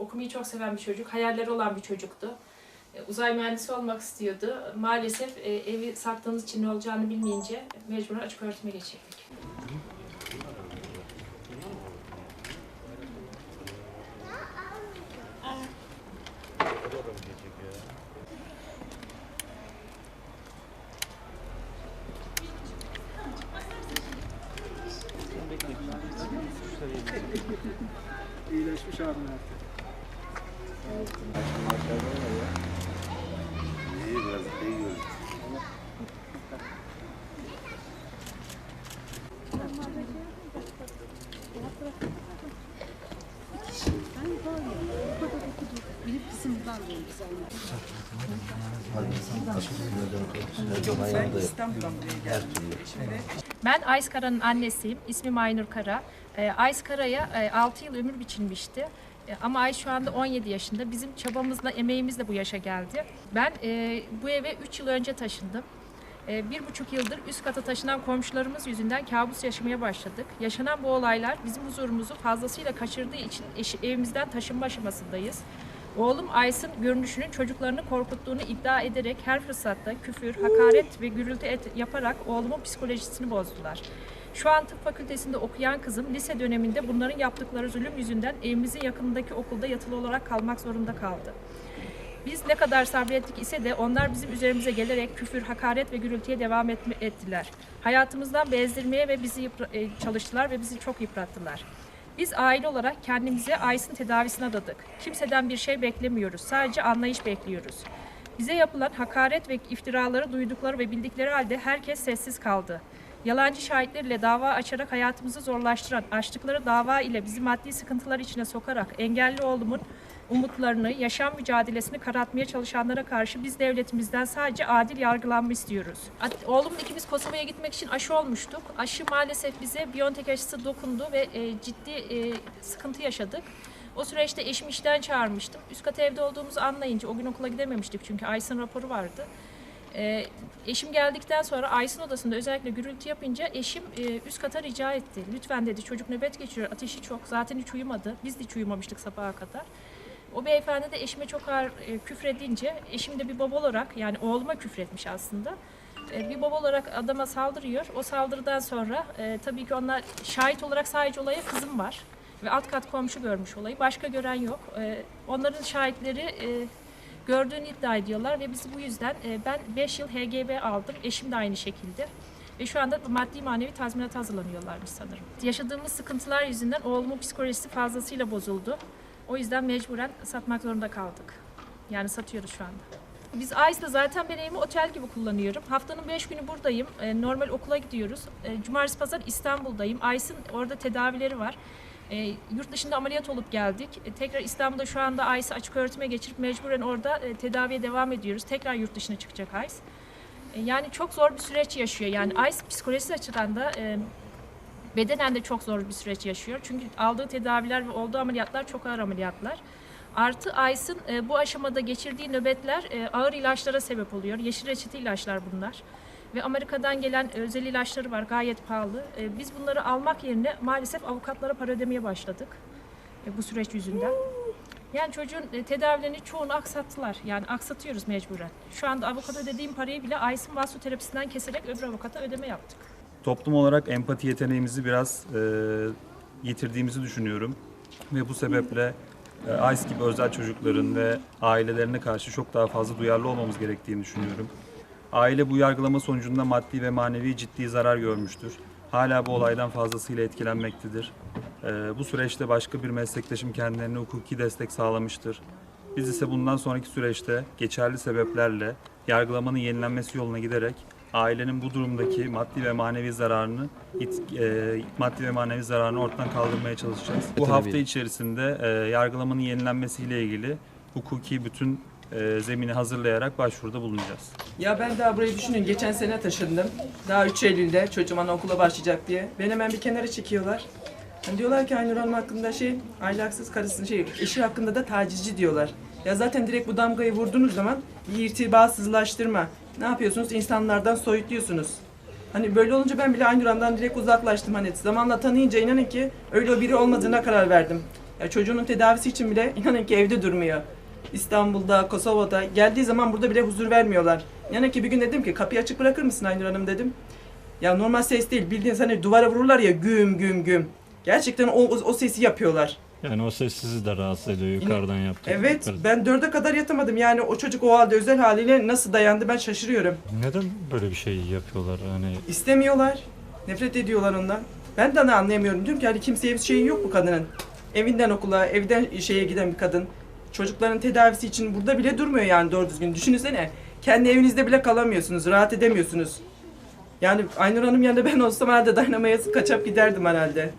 okumayı çok seven bir çocuk, hayalleri olan bir çocuktu. E, Uzay mühendisi olmak istiyordu. Maalesef e, evi sattığımız için ne olacağını bilmeyince mecburen açık öğretime geçirdik. İyileşmiş abim artık. Ben Ays Kara'nın annesiyim. İsmim Aynur Kara. Ee, Ays Kara'ya 6 yıl ömür biçilmişti. Ee, Ama Ay şu anda 17 yaşında. Bizim çabamızla, emeğimizle bu yaşa geldi. Ben e, bu eve 3 yıl önce taşındım. E, bir buçuk yıldır üst kata taşınan komşularımız yüzünden kabus yaşamaya başladık. Yaşanan bu olaylar bizim huzurumuzu fazlasıyla kaçırdığı için eşi- evimizden taşınma aşamasındayız. Oğlum Ays'ın görünüşünün çocuklarını korkuttuğunu iddia ederek her fırsatta küfür, hakaret ve gürültü et- yaparak oğlumun psikolojisini bozdular. Şu an tıp fakültesinde okuyan kızım lise döneminde bunların yaptıkları zulüm yüzünden evimizin yakınındaki okulda yatılı olarak kalmak zorunda kaldı. Biz ne kadar sabrettik ise de onlar bizim üzerimize gelerek küfür, hakaret ve gürültüye devam ettiler. Hayatımızdan bezdirmeye ve bizi e, çalıştılar ve bizi çok yıprattılar. Biz aile olarak kendimize Aysin tedavisine adadık. Kimseden bir şey beklemiyoruz. Sadece anlayış bekliyoruz. Bize yapılan hakaret ve iftiraları duydukları ve bildikleri halde herkes sessiz kaldı. Yalancı şahitlerle dava açarak hayatımızı zorlaştıran, açtıkları dava ile bizi maddi sıkıntılar içine sokarak engelli oğlumun umutlarını, yaşam mücadelesini karartmaya çalışanlara karşı biz devletimizden sadece adil yargılanma istiyoruz. Oğlumla ikimiz Kosova'ya gitmek için aşı olmuştuk. Aşı maalesef bize Biontech aşısı dokundu ve e, ciddi e, sıkıntı yaşadık. O süreçte eşimi işten çağırmıştım. Üst kat evde olduğumuzu anlayınca o gün okula gidememiştik çünkü Aysin raporu vardı. Ee, eşim geldikten sonra Aysin odasında özellikle gürültü yapınca eşim e, üst kata rica etti. Lütfen dedi çocuk nöbet geçiriyor, ateşi çok. Zaten hiç uyumadı. Biz de hiç uyumamıştık sabaha kadar. O beyefendi de eşime çok ağır e, küfredince eşim de bir baba olarak yani oğluma küfretmiş aslında. E, bir baba olarak adama saldırıyor. O saldırıdan sonra e, tabii ki onlar şahit olarak sadece olaya kızım var. Ve alt kat komşu görmüş olayı. Başka gören yok. E, onların şahitleri e, gördüğünü iddia ediyorlar ve biz bu yüzden e, ben 5 yıl HGB aldım. Eşim de aynı şekilde. Ve şu anda maddi manevi tazminat hazırlanıyorlarmış sanırım. Yaşadığımız sıkıntılar yüzünden oğlumun psikolojisi fazlasıyla bozuldu. O yüzden mecburen satmak zorunda kaldık. Yani satıyoruz şu anda. Biz Ayşe'de zaten ben evimi otel gibi kullanıyorum. Haftanın 5 günü buradayım. E, normal okula gidiyoruz. E, Cumartesi pazar İstanbul'dayım. Ayşe'nin orada tedavileri var. E, yurt dışında ameliyat olup geldik. E, tekrar İstanbul'da şu anda Ayşe açık öğretime geçirip mecburen orada e, tedaviye devam ediyoruz. Tekrar yurt dışına çıkacak Ayşe. E, yani çok zor bir süreç yaşıyor. Yani Ayşe psikolojisi açıdan da e, bedenen de çok zor bir süreç yaşıyor. Çünkü aldığı tedaviler ve olduğu ameliyatlar çok ağır ameliyatlar. Artı Aysin e, bu aşamada geçirdiği nöbetler e, ağır ilaçlara sebep oluyor. Yeşil reçete ilaçlar bunlar. Ve Amerika'dan gelen özel ilaçları var gayet pahalı. E, biz bunları almak yerine maalesef avukatlara para ödemeye başladık. E, bu süreç yüzünden. Yani çocuğun e, tedavilerini çoğunu aksattılar. Yani aksatıyoruz mecburen. Şu anda avukata ödediğim parayı bile Aysin vasfı terapisinden keserek öbür avukata ödeme yaptık. Toplum olarak empati yeteneğimizi biraz e, yitirdiğimizi düşünüyorum. Ve bu sebeple e, ICE gibi özel çocukların ve ailelerine karşı çok daha fazla duyarlı olmamız gerektiğini düşünüyorum. Aile bu yargılama sonucunda maddi ve manevi ciddi zarar görmüştür. Hala bu olaydan fazlasıyla etkilenmektedir. E, bu süreçte başka bir meslektaşım kendilerine hukuki destek sağlamıştır. Biz ise bundan sonraki süreçte geçerli sebeplerle yargılamanın yenilenmesi yoluna giderek ailenin bu durumdaki maddi ve manevi zararını e, maddi ve manevi zararını ortadan kaldırmaya çalışacağız. Bu hafta içerisinde e, yargılamanın yenilenmesiyle ilgili hukuki bütün e, zemini hazırlayarak başvuruda bulunacağız. Ya ben daha burayı düşünün. Geçen sene taşındım. Daha 3 Eylül'de çocuğum anaokula başlayacak diye. Beni hemen bir kenara çekiyorlar. Hani diyorlar ki Aynur Hanım hakkında şey, ahlaksız karısının şey, eşi hakkında da tacizci diyorlar. Ya zaten direkt bu damgayı vurduğunuz zaman bir irtibatsızlaştırma. Ne yapıyorsunuz? İnsanlardan soyutluyorsunuz. Hani böyle olunca ben bile Aynur Hanım'dan direkt uzaklaştım. Hani zamanla tanıyınca inanın ki öyle biri olmadığına karar verdim. Ya çocuğunun tedavisi için bile inanın ki evde durmuyor. İstanbul'da, Kosova'da geldiği zaman burada bile huzur vermiyorlar. İnanın ki bir gün dedim ki kapıyı açık bırakır mısın Aynur Hanım dedim. Ya normal ses değil bildiğiniz hani duvara vururlar ya güm güm güm. Gerçekten o, o, o sesi yapıyorlar. Yani o ses sizi de rahatsız ediyor yukarıdan yaptık. Evet ben dörde kadar yatamadım yani o çocuk o halde özel haliyle nasıl dayandı ben şaşırıyorum. Neden böyle bir şey yapıyorlar? Hani İstemiyorlar. Nefret ediyorlar ondan. Ben de anlayamıyorum. Diyorum ki hani kimseye bir şeyi yok bu kadının. Evinden okula, evden şeye giden bir kadın. Çocukların tedavisi için burada bile durmuyor yani doğru düzgün. Düşünsene. Kendi evinizde bile kalamıyorsunuz. Rahat edemiyorsunuz. Yani Aynur Hanım yanında ben olsam herhalde dayanamaya kaçıp giderdim herhalde.